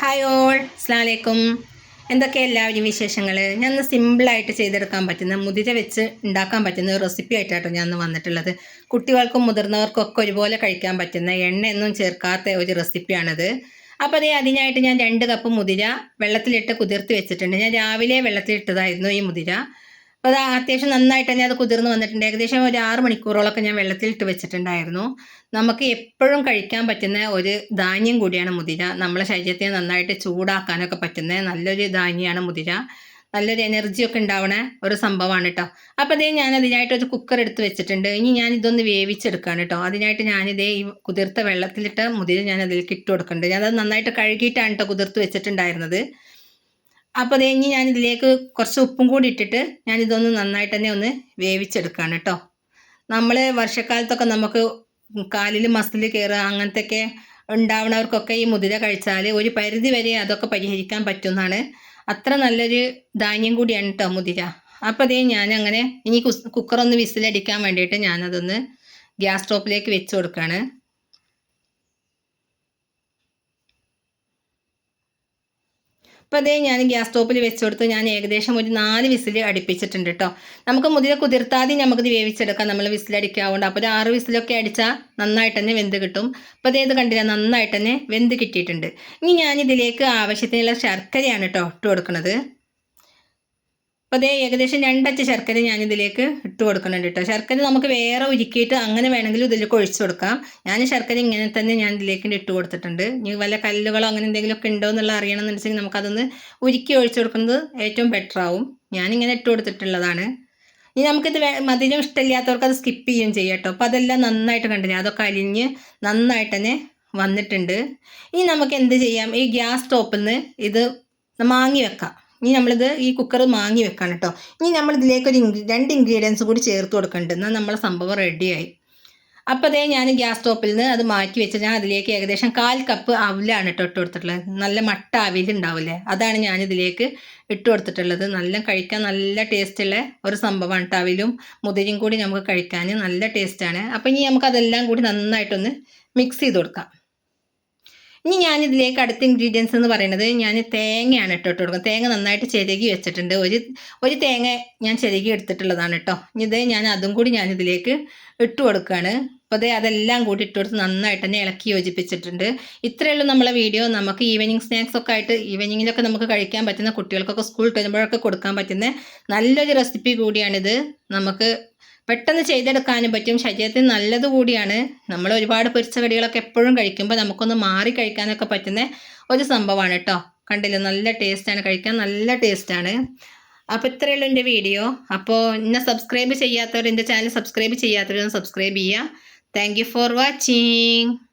Hi all അസ്ലാമലൈക്കും എന്തൊക്കെ എല്ലാവരും വിശേഷങ്ങൾ ഞാൻ സിമ്പിളായിട്ട് ചെയ്തെടുക്കാൻ പറ്റുന്ന മുതിര വെച്ച് ഉണ്ടാക്കാൻ പറ്റുന്ന ഒരു റെസിപ്പി ആയിട്ടാണ് ഞാൻ വന്നിട്ടുള്ളത്. കുട്ടികൾക്കും മുതിർന്നവർക്കും ഒക്കെ ഒരുപോലെ കഴിക്കാൻ പറ്റുന്ന എണ്ണയൊന്നും ചേർക്കാത്ത ഒരു റെസിപ്പിയാണിത് അപ്പോൾ അതേ അതിനായിട്ട് ഞാൻ രണ്ട് കപ്പ് മുതിര വെള്ളത്തിലിട്ട് കുതിർത്ത് വെച്ചിട്ടുണ്ട്. ഞാൻ രാവിലെ വെള്ളത്തിലിട്ടതായിരുന്നു ഈ മുതിര. അപ്പോൾ അത് അത്യാവശ്യം നന്നായിട്ട് തന്നെ അത് കുതിർന്ന് വന്നിട്ടുണ്ട്. ഏകദേശം ഒരു ആറ് മണിക്കൂറോളൊക്കെ ഞാൻ വെള്ളത്തിൽ ഇട്ട് വെച്ചിട്ടുണ്ടായിരുന്നു. നമുക്ക് എപ്പോഴും കഴിക്കാൻ പറ്റുന്ന ഒരു ധാന്യം കൂടിയാണ് മുതിര. നമ്മളെ ശരീരത്തെ നന്നായിട്ട് ചൂടാക്കാനൊക്കെ പറ്റുന്ന നല്ലൊരു ധാന്യമാണ് മുതിര. നല്ലൊരു എനർജി ഒക്കെ ഉണ്ടാവണ ഒരു സംഭവമാണ് കേട്ടോ അപ്പോൾ അതേ ഞാൻ അതിനായിട്ട് ഒരു കുക്കർ എടുത്ത് വെച്ചിട്ടുണ്ട്. ഇനി ഞാൻ ഇതൊന്ന് വേവിച്ചെടുക്കുകയാണ് കേട്ടോ അതിനായിട്ട് ഞാനിതേ ഈ കുതിർത്ത വെള്ളത്തിലിട്ട് മുതിര ഞാൻ അതിലേക്ക് ഇട്ട് കൊടുക്കുന്നുണ്ട് ഞാനത് നന്നായിട്ട് കഴുകിയിട്ടാണ് കേട്ടോ കുതിർത്ത് വെച്ചിട്ടുണ്ടായിരുന്നത്. അപ്പോൾ അത് കഴിഞ്ഞ് ഞാൻ ഇതിലേക്ക് കുറച്ച് ഉപ്പും കൂടി ഇട്ടിട്ട് ഞാൻ ഇതൊന്ന് നന്നായിട്ട് തന്നെ ഒന്ന് വേവിച്ചെടുക്കുകയാണ് കേട്ടോ. നമ്മൾ വർഷക്കാലത്തൊക്കെ നമുക്ക് കാലിൽ മസിൽ കയറുക അങ്ങനത്തെയൊക്കെ ഉണ്ടാവുന്നവർക്കൊക്കെ ഈ മുതിര കഴിച്ചാൽ ഒരു പരിധി വരെ അതൊക്കെ പരിഹരിക്കാൻ പറ്റുന്നതാണ്. അത്ര നല്ലൊരു ധാന്യം കൂടിയാണ് കേട്ടോ മുതിര. അപ്പോൾ അതേ ഞാൻ അങ്ങനെ ഇനി കുക്കറൊന്ന് വിസിലടിക്കാൻ വേണ്ടിയിട്ട് ഞാനതൊന്ന് ഗ്യാസ് സ്റ്റോപ്പിലേക്ക് വെച്ച് കൊടുക്കുകയാണ് അപ്പോൾ അതേ ഞാൻ ഗ്യാസ് സ്റ്റോപ്പിൽ വെച്ച് കൊടുത്ത് ഞാൻ ഏകദേശം ഒരു നാല് വിസിൽ അടുപ്പിച്ചിട്ടുണ്ട് കേട്ടോ നമുക്ക് മുതിര കുതിർത്താതെ നമുക്കിത് വേവിച്ചെടുക്കാം. നമ്മൾ വിസിലടിക്കാവുണ്ട് അപ്പോൾ ഒരു ആറ് വിസിലൊക്കെ അടിച്ചാൽ നന്നായിട്ട് തന്നെ വെന്ത് കിട്ടും. അപ്പോൾ അതേത് കണ്ടില്ല നന്നായിട്ട് തന്നെ വെന്ത് കിട്ടിയിട്ടുണ്ട്. ഇനി ഞാനിതിലേക്ക് ആവശ്യത്തിനുള്ള ശർക്കരയാണ് കേട്ടോ ഇട്ട് കൊടുക്കുന്നത് അപ്പോൾ അതേ ഏകദേശം രണ്ടച്ച ശർക്കര ഞാനിതിലേക്ക് ഇട്ട് കൊടുക്കുന്നുണ്ട് കേട്ടോ ശർക്കര നമുക്ക് വേറെ ഉരുക്കിയിട്ട് അങ്ങനെ വേണമെങ്കിലും ഇതിലേക്ക് ഒഴിച്ചു കൊടുക്കാം. ഞാൻ ശർക്കര ഇങ്ങനെ തന്നെ ഞാൻ ഇതിലേക്ക് ഇട്ട് കൊടുത്തിട്ടുണ്ട്. ഇനി വല്ല കല്ലുകളോ അങ്ങനെ എന്തെങ്കിലുമൊക്കെ ഉണ്ടോ എന്നുള്ള അറിയണമെന്നുണ്ടെങ്കിൽ നമുക്കതൊന്ന് ഉരുക്കി ഒഴിച്ചു കൊടുക്കുന്നത് ഏറ്റവും ബെറ്റർ ആവും. ഞാനിങ്ങനെ ഇട്ട് കൊടുത്തിട്ടുള്ളതാണ്. ഇനി നമുക്കിത് മധുരം ഇഷ്ടമില്ലാത്തവർക്ക് അത് സ്കിപ്പ് ചെയ്യുകയും ചെയ്യാം കേട്ടോ അപ്പോൾ അതെല്ലാം നന്നായിട്ട് കണ്ടില്ല അതൊക്കെ അലിഞ്ഞ് നന്നായിട്ട് തന്നെ വന്നിട്ടുണ്ട്. ഇനി നമുക്ക് എന്ത് ചെയ്യാം? ഈ ഗ്യാസ് സ്റ്റോപ്പിൽ നിന്ന് ഇത് മാങ്ങി വെക്കാം. ഇനി നമ്മളിത് ഈ കുക്കർ മാങ്ങി വെക്കണം കേട്ടോ ഇനി നമ്മൾ ഇതിലേക്ക് ഒരു രണ്ട് ഇൻഗ്രീഡിയൻസ് കൂടി ചേർത്ത് കൊടുക്കുന്നുണ്ട് എന്നാൽ നമ്മളെ സംഭവം റെഡിയായി അപ്പോൾ അതേ ഞാൻ ഗ്യാസ് സ്റ്റോപ്പിൽ നിന്ന് അത് മാറ്റി വെച്ച് ഞാൻ അതിലേക്ക് ഏകദേശം കാൽ കപ്പ് അവിലാണ് കേട്ടോ ഇട്ട് കൊടുത്തിട്ടുള്ളത്. നല്ല മട്ട അവിൽ ഉണ്ടാവില്ലേ? അതാണ് ഞാൻ ഇതിലേക്ക് ഇട്ട് കൊടുത്തിട്ടുള്ളത്. നല്ല കഴിക്കാൻ നല്ല ടേസ്റ്റുള്ള ഒരു സംഭവമാണ് കേട്ടോ അവിലും മുതിരും കൂടി നമുക്ക് കഴിക്കാൻ നല്ല ടേസ്റ്റാണ് അപ്പോൾ ഇനി നമുക്ക് അതെല്ലാം കൂടി നന്നായിട്ടൊന്ന് മിക്സ് ചെയ്ത് കൊടുക്കാം. ഇനി ഞാൻ ഇതിലേക്ക് അടുത്ത ഇൻഗ്രീഡിയൻസ് എന്ന് പറയുന്നത് ഞാൻ തേങ്ങയാണ് ഇട്ട് ഇട്ട് കൊടുക്കുന്നത്. തേങ്ങ നന്നായിട്ട് ചെരുകി വെച്ചിട്ടുണ്ട്. ഒരു ഒരു തേങ്ങ ഞാൻ ചെരുകി എടുത്തിട്ടുള്ളതാണ് കേട്ടോ. ഇത് ഞാൻ അതും കൂടി ഞാൻ ഇതിലേക്ക് ഇട്ട് കൊടുക്കുകയാണ്. അപ്പോൾ അതേ അതെല്ലാം കൂടി ഇട്ട് കൊടുത്ത് നന്നായിട്ട് തന്നെ ഇളക്കി യോജിപ്പിച്ചിട്ടുണ്ട്. ഇത്രയേ ഉള്ളൂ നമ്മളെ വീഡിയോ നമുക്ക് ഈവനിങ് സ്നാക്സ് ഒക്കെ ആയിട്ട് ഈവനിങ്ങിലൊക്കെ നമുക്ക് കഴിക്കാൻ പറ്റുന്ന കുട്ടികൾക്കൊക്കെ സ്കൂൾ വരുമ്പോഴൊക്കെ കൊടുക്കാൻ പറ്റുന്ന നല്ലൊരു റെസിപ്പി കൂടിയാണിത്. നമുക്ക് പെട്ടെന്ന് ചെയ്തെടുക്കാനും പറ്റും. ശരീരത്തിന് നല്ലത് കൂടിയാണ്. നമ്മൾ ഒരുപാട് പൊരിച്ച കടികളൊക്കെ എപ്പോഴും കഴിക്കുമ്പോൾ നമുക്കൊന്ന് മാറി കഴിക്കാനൊക്കെ പറ്റുന്ന ഒരു സംഭവമാണ് കേട്ടോ. കണ്ടില്ല? നല്ല ടേസ്റ്റാണ്. കഴിക്കാൻ നല്ല ടേസ്റ്റാണ്. അപ്പോൾ ഇത്രയുള്ളൂ എന്റെ വീഡിയോ. അപ്പോൾ എന്നെ സബ്സ്ക്രൈബ് ചെയ്യാത്തവർ എന്റെ ചാനൽ സബ്സ്ക്രൈബ് ചെയ്യാത്തവരൊന്ന് സബ്സ്ക്രൈബ് ചെയ്യുക. Thank for watching